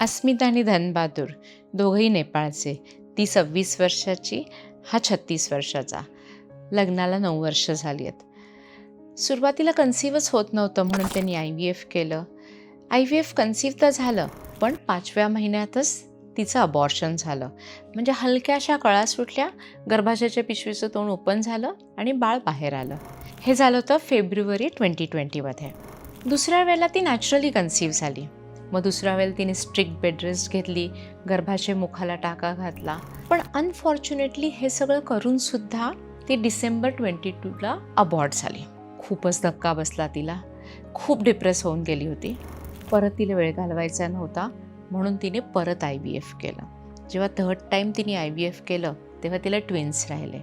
अस्मिता आणि धनबहादूर दोघंही नेपाळचे. ती सव्वीस वर्षाची हा छत्तीस वर्षाचा. लग्नाला नऊ वर्ष झाली आहेत. सुरुवातीला कन्सिव्हच होत नव्हतं म्हणून त्यांनी आय व्ही एफ केलं. आय व्ही एफ कन्सिव्ह तर झालं पण पाचव्या महिन्यातच तिचं अबॉर्शन झालं. म्हणजे हलक्याशा कळा सुटल्या गर्भाशयाच्या पिशवीचं तोंड ओपन झालं आणि बाळ बाहेर आलं. हे झालं होतं फेब्रुवारी ट्वेंटी ट्वेंटीमध्ये. दुसऱ्या वेळेला ती नॅचरली कन्सिव्ह झाली. मग दुसऱ्या वेळेला तिने स्ट्रिक्ट बेड रेस्ट घेतली गर्भाशय मुखाला टाका घातला. पण अनफॉर्च्युनेटली हे सगळं करूनसुद्धा ती डिसेंबर ट्वेंटी टूला अबॉर्ड झाली. खूपच धक्का बसला तिला. खूप डिप्रेस होऊन गेली होती. परत तिला वेळ घालवायचा नव्हता म्हणून तिने परत आय बी एफ केलं. जेव्हा थर्ड टाईम तिने आय बी एफ केलं तेव्हा तिला ट्विन्स राहिले.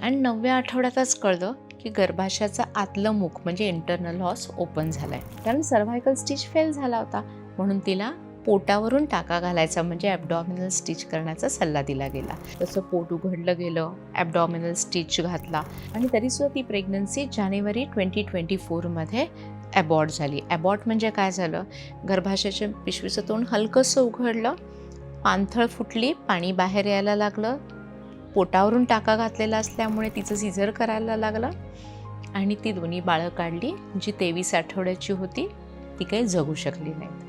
आणि नवव्या आठवड्यातच कळलं की गर्भाशयाचं आतलं मुख म्हणजे इंटरनल हॉस ओपन झालं आहे कारण सर्व्हायकल स्टिच फेल झाला होता. म्हणून तिला पोटावरून टाका घालायचा म्हणजे ॲबडॉमिनल स्टिच करण्याचा सल्ला दिला गेला. तसं पोट उघडलं गेलं ॲबडॉमिनल स्टिच घातला आणि तरीसुद्धा ती प्रेग्नन्सी जानेवारी ट्वेंटी ट्वेंटी फोरमध्ये ॲबॉर्ट झाली. ॲबॉर्ट म्हणजे काय झालं? गर्भाशयाच्या पिशवीचं तोंड हलकंसं उघडलं पाणथळ फुटली पाणी बाहेर यायला लागलं पोटावरून टाका घातलेला असल्यामुळे तिचं सिझर करायला लागलं आणि ती दोन्ही बाळं काढली जी तेवीस आठवड्याची होती ती काही जगू शकली नाहीत.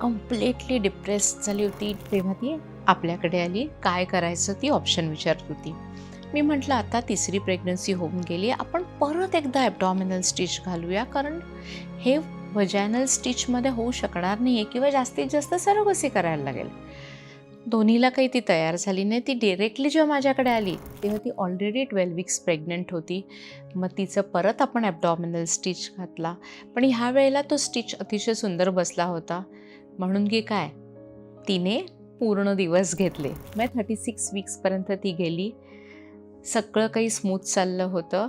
कम्प्लिटली डिप्रेस झाली होती. तेव्हा ती आपल्याकडे आली. काय करायचं ती ऑप्शन विचारत होती. मी म्हटलं आता तिसरी प्रेग्नन्सी होऊन गेली. आपण परत एकदा ॲबडॉमिनल स्टिच घालूया. कारण हे वजॅनल स्टिचमध्ये होऊ शकणार नाही आहे किंवा जास्तीत जास्त सरोगसी करायला लागेल. दोन्हीला काही ती तयार झाली नाही. ती डिरेक्टली जेव्हा माझ्याकडे आली तेव्हा ती ऑलरेडी ट्वेल्व वीक्स प्रेग्नंट होती. मग तिचं परत आपण ॲबडॉमिनल स्टिच घातला. पण ह्या वेळेला तो स्टिच अतिशय सुंदर बसला होता. म्हणून की काय? तिने पूर्ण दिवस घेतले. मग थर्टी सिक्स वीक्सपर्यंत ती गेली. सगळं काही स्मूथ चाललं होतं.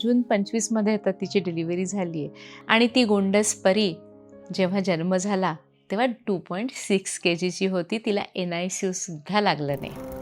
जून पंचवीसमध्ये आता तिची डिलिव्हरी झाली आहे आणि ती गोंडस परी जेव्हा जन्म झाला तेव्हा टू पॉईंट सिक्स के जीची होती. तिला एन आय सी यूसुद्धा लागलं नाही.